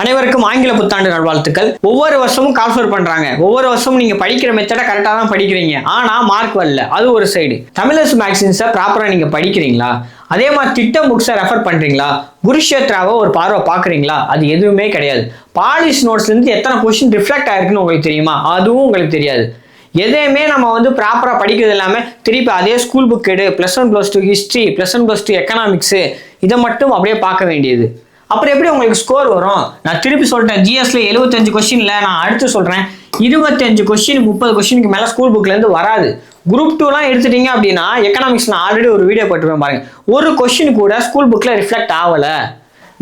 அனைவருக்கும் ஆங்கில புத்தாண்டு நல்வாழ்த்துக்கள். ஒவ்வொரு வருஷமும் கால்ஃபர் பண்றாங்க. ஒவ்வொரு வருஷமும் நீங்க படிக்கிற மெத்தட கரெக்டாக தான் படிக்கிறீங்க. ஆனா மார்க் வரல. அது ஒரு சைடு தமிழர்ஸ் மேக்சின்ஸை ப்ராப்பரா நீங்க படிக்கிறீங்களா? அதே மாதிரி திட்டம் புக்ஸை ரெஃபர் பண்றீங்களா? குருஷேத்ராவை ஒரு பார்வை பார்க்குறீங்களா? அது எதுவுமே கிடையாது. பாலிஷ் நோட்ஸ்லேருந்து எத்தனை கொஸ்டின் ரிஃப்ளெக்ட் ஆயிருக்குன்னு உங்களுக்கு தெரியுமா? அதுவும் உங்களுக்கு தெரியாது. எதையுமே நம்ம வந்து ப்ராப்பராக படிக்கிறது இல்லாமல் திருப்பி அதே ஸ்கூல் புக் எடு. Plus one plus two history plus one plus two economics இதை மட்டும் அப்படியே பார்க்க வேண்டியது. அப்புறம் எப்படி உங்களுக்கு ஸ்கோர் வரும்? நான் திருப்பி சொல்லிட்டேன் ஜிஎஸ்ல எழுபத்தஞ்சு கொஸ்டின்ல நான் அடுத்து சொல்கிறேன் இருபத்தஞ்சு கொஸ்டின் முப்பது கொஸ்டினுக்கு மேலே ஸ்கூல் புக்லேருந்து வராது. குரூப் டூலாம் எடுத்துட்டீங்க அப்படின்னா எக்கனாமிக்ஸ் நான் ஆல்ரெடி ஒரு வீடியோ போட்டுருவேன் பாருங்க. ஒரு கொஸ்டின் கூட ஸ்கூல் புக்கில் ரிஃப்ளெக்ட் ஆகலை.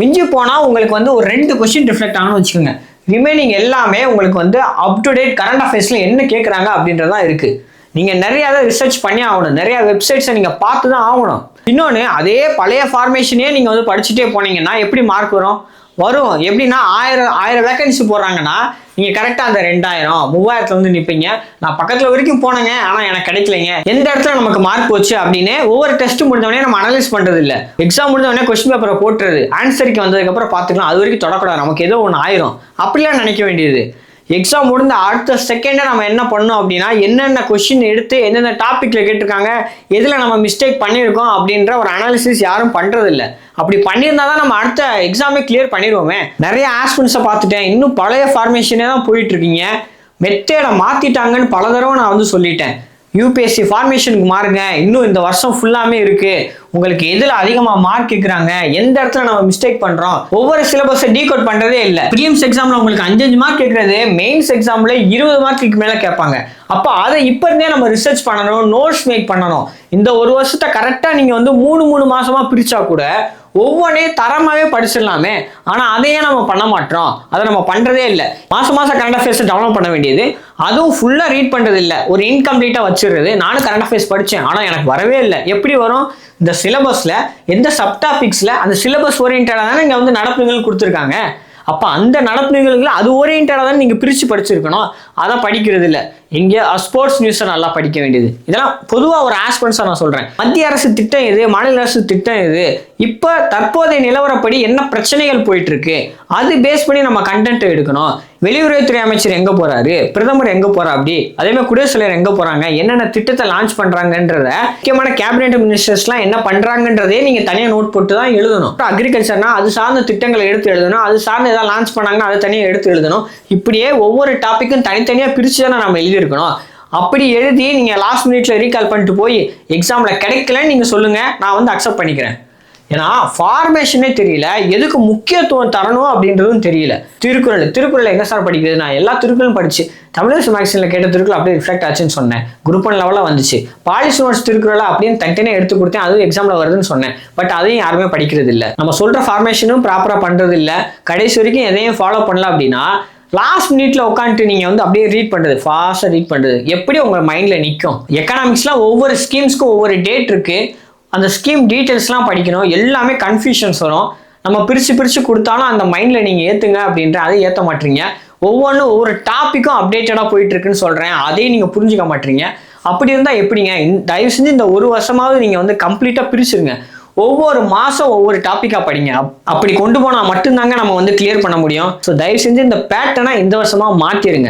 மிஞ்சி போனால் உங்களுக்கு வந்து ஒரு ரெண்டு கொஸ்டின் ரிஃப்ளெக்ட் ஆகணும்னு வச்சுக்கோங்க. ரிமைனிங் எல்லாமே உங்களுக்கு வந்து அப் டு டேட் கரண்ட் அஃபேர்ஸில் என்ன கேட்குறாங்க அப்படின்றதான் இருக்குது நீங்கள் நிறைய ரிசர்ச் பண்ணி ஆகணும். நிறைய வெப்சைட்ஸை நீங்கள் பார்த்து தான் ஆகணும். இன்னொன்று அதே பழைய ஃபார்மேஷனே நீங்கள் வந்து படிச்சுட்டே போனீங்கன்னா எப்படி மார்க் வரும்? வரும். எப்படின்னா ஆயிரம் ஆயிரம் வேக்கன்சி போடுறாங்கன்னா நீங்கள் கரெக்டாக அந்த ரெண்டாயிரம் மூவாயிரத்துல வந்து நிற்பீங்க நான் பக்கத்தில் வரைக்கும் போனேங்க ஆனால் எனக்கு கிடைக்கலைங்க. எந்த இடத்துல நமக்கு மார்க் போச்சு அப்படின்னு ஒவ்வொரு டெஸ்ட் முடிஞ்சவொடனே நம்ம அனலைஸ் பண்ணுறது இல்லை எக்ஸாம் முடிஞ்சவொடனே கொஸ்டின் பேப்பரை போட்டுறது. ஆன்சருக்கு வந்ததுக்கப்புறம் பார்த்துக்கலாம். அது வரைக்கும் தொடக்கூடாது. நமக்கு ஏதோ ஒன்று ஆயிரும். அப்படிலாம் நினைக்க வேண்டியது. எக்ஸாம் முடிந்த அடுத்த செகண்டை நம்ம என்ன பண்ணோம் அப்படின்னா என்னென்ன கொஷின் எடுத்து எந்தெந்த டாப்பிக்கில் கேட்டிருக்காங்க எதில் நம்ம மிஸ்டேக் பண்ணியிருக்கோம் அப்படின்ற ஒரு அனாலிசிஸ் யாரும் பண்ணுறதில்ல அப்படி பண்ணியிருந்தா தான் நம்ம அடுத்த எக்ஸாமே கிளியர் பண்ணிடுவோமே. நிறைய ஆஸ்பிரன்ஸை பார்த்துட்டேன். இன்னும் பழைய ஃபார்மேஷனே தான் போயிட்டுருக்கீங்க. மெத்தேடை மாற்றிட்டாங்கன்னு பல தடவை நான் வந்து சொல்லிட்டேன். யூபிஎஸ்சி ஃபார்மேஷனுக்கு மாறுங்க. இன்னும் இந்த வருஷம் ஃபுல்லாமே இருக்குது உங்களுக்கு எதில் அதிகமாக மார்க் கேட்குறாங்க எந்த இடத்துல நம்ம மிஸ்டேக் பண்ணுறோம் ஒவ்வொரு சிலபஸை டீகோட் பண்ணுறதே இல்லை. ப்ரீலிம்ஸ் எக்ஸாமில் உங்களுக்கு அஞ்சஞ்சு மார்க் கேட்குறது மெயின்ஸ் எக்ஸாமில் இருபது மார்க்குக்கு மேலே கேட்பாங்க. அப்போ அதை இப்போ இருந்தே நம்ம ரிசர்ச் பண்ணணும் நோட்ஸ் மேக் பண்ணணும். இந்த ஒரு வருஷத்தை கரெக்டாக நீங்கள் வந்து மூணு மூணு மாசமா பிரிச்சா கூட ஒவ்வொன்றையும் தரமாகவே படிச்சிடலாமே. ஆனால் அதையே நம்ம பண்ண மாட்டோம். அதை நம்ம பண்ணுறதே இல்லை. மாதம் மாதம் கரண்ட் அஃபேர்ஸை டவுன்லோட் பண்ண வேண்டியது. அதுவும் ஃபுல்லாக ரீட் பண்ணுறது இல்லை ஒரு இன்கம்ப்ளீட்டாக வச்சிடுறது. நானும் கரண்ட் அஃபேர்ஸ் படித்தேன் ஆனால் எனக்கு வரவே இல்லை. எப்படி வரும்? இந்த சிலபஸில் எந்த சப்டாபிக்ஸில் அந்த சிலபஸ் ஓரியன்டாக தானே இங்கே வந்து நடப்புகள் கொடுத்துருக்காங்க. அப்போ அந்த நடப்பு நிகழ்வுகளை அது ஓரியன்டாக தான் நீங்கள் பிரித்து படிச்சிருக்கணும். அதை படிக்கிறது இல்லை இங்கே ஸ்போர்ட்ஸ் நியூஸை நல்லா படிக்க வேண்டியது. இதெல்லாம் பொதுவாக ஒரு ஆஸ்பென்ஸாக நான் சொல்கிறேன் மத்திய அரசு திட்டம் எது? மாநில அரசு திட்டம் எது? இப்போ தற்போதைய நிலவரப்படி என்ன பிரச்சனைகள் போயிட்டு இருக்கு அது பேஸ் பண்ணி நம்ம கண்டென்ட்டை எடுக்கணும். வெளியுறவுத்துறை அமைச்சர் எங்கே போறாரு? பிரதமர் எங்கே போகிறா அப்படி? அதே மாதிரி குடியரசுத் தலைவர் எங்கே போறாங்க? என்னென்ன திட்டத்தை லான்ச் பண்ணுறாங்கன்றத முக்கியமான கேபினெட் மினிஸ்டர்ஸ்லாம் என்ன பண்றாங்கன்றதே நீங்க தனியாக நோட் போட்டு தான் எழுதணும். அக்ரிகல்ச்சர்னா அது சார்ந்த திட்டங்களை எடுத்து எழுதணும். அது சார்ந்து எதாவது லான்ச் பண்ணாங்கன்னா அதை தனியாக எடுத்து எழுதணும். இப்படியே ஒவ்வொரு டாப்பிக்கும் தனி தனித்தனியாக பிரித்து தானே நம்ம எழுதியிருக்கணும். அப்படி எழுதி நீங்கள் லாஸ்ட் மினிட்ல ரீகால் பண்ணிட்டு போய் எக்ஸாமில் கிடைக்கலன்னு நீங்கள் சொல்லுங்கள் நான் வந்து அக்செப்ட் பண்ணிக்கிறேன். ஏன்னா ஃபார்மேஷனே தெரியல எதுக்கு முக்கியத்துவம் தரணும் அப்படின்றதும் தெரியல. திருக்குறள் திருக்குறள் எங்கே சார் படிக்கிறது நான் எல்லா திருக்குறளும் படிச்சு தமிழரசு மேக்சினில் கேட்ட திருக்குறள் அப்படியே ரிஃப்ளெக்ட் ஆச்சுன்னு சொன்னேன். குரூப் ஒன் லெவலில் வந்துச்சு. பாலிசி நோட்ஸ் திருக்குறளை அப்படின்னு தனித்தனியாக எடுத்து கொடுத்தேன் அதுவும் எக்ஸாமில் வருதுன்னு சொன்னேன். பட் அதையும் யாருமே படிக்கிறது இல்லை நம்ம சொல்கிற ஃபார்மேஷனும் ப்ராப்பராக பண்ணுறது இல்லை கடைசி வரைக்கும் எதையும் ஃபாலோ பண்ணல அப்படின்னா லாஸ்ட் மினிட்ல உட்காந்துட்டு நீங்க வந்து அப்படியே ரீட் பண்றது ஃபாஸ்டா ரீட் பண்றது. எப்படி உங்க மைண்ட்ல நிற்கும் எக்கனாமிக்ஸ்லாம் ஒவ்வொரு ஸ்கீம்ஸ்க்கும் ஒவ்வொரு டேட் இருக்கு. அந்த ஸ்கீம் டீட்டெயில்ஸ்லாம் படிக்கணும். எல்லாமே கன்ஃபியூஷன்ஸ் வரும். நம்ம பிரித்து பிரித்து கொடுத்தாலும் அந்த மைண்டில் நீங்கள் ஏற்றுங்க அப்படின்ற அதை ஏற்ற மாட்டீங்க. ஒவ்வொன்றும் ஒவ்வொரு டாப்பிக்கும் அப்டேட்டடாக போயிட்டு இருக்குன்னு சொல்கிறேன் அதையும் நீங்கள் புரிஞ்சுக்க மாட்டீங்க. அப்படி இருந்தால் எப்படிங்க? தயவு செஞ்சு இந்த ஒரு வருஷமாவது நீங்கள் வந்து கம்ப்ளீட்டாக பிரிச்சுருங்க. ஒவ்வொரு மாதம் ஒவ்வொரு டாப்பிக்காக படிங்க. அப்படி கொண்டு போனால் மட்டும்தாங்க நம்ம வந்து கிளியர் பண்ண முடியும். ஸோ தயவு செஞ்சு இந்த பேட்டர்னை இந்த வருஷமாக மாற்றிடுங்க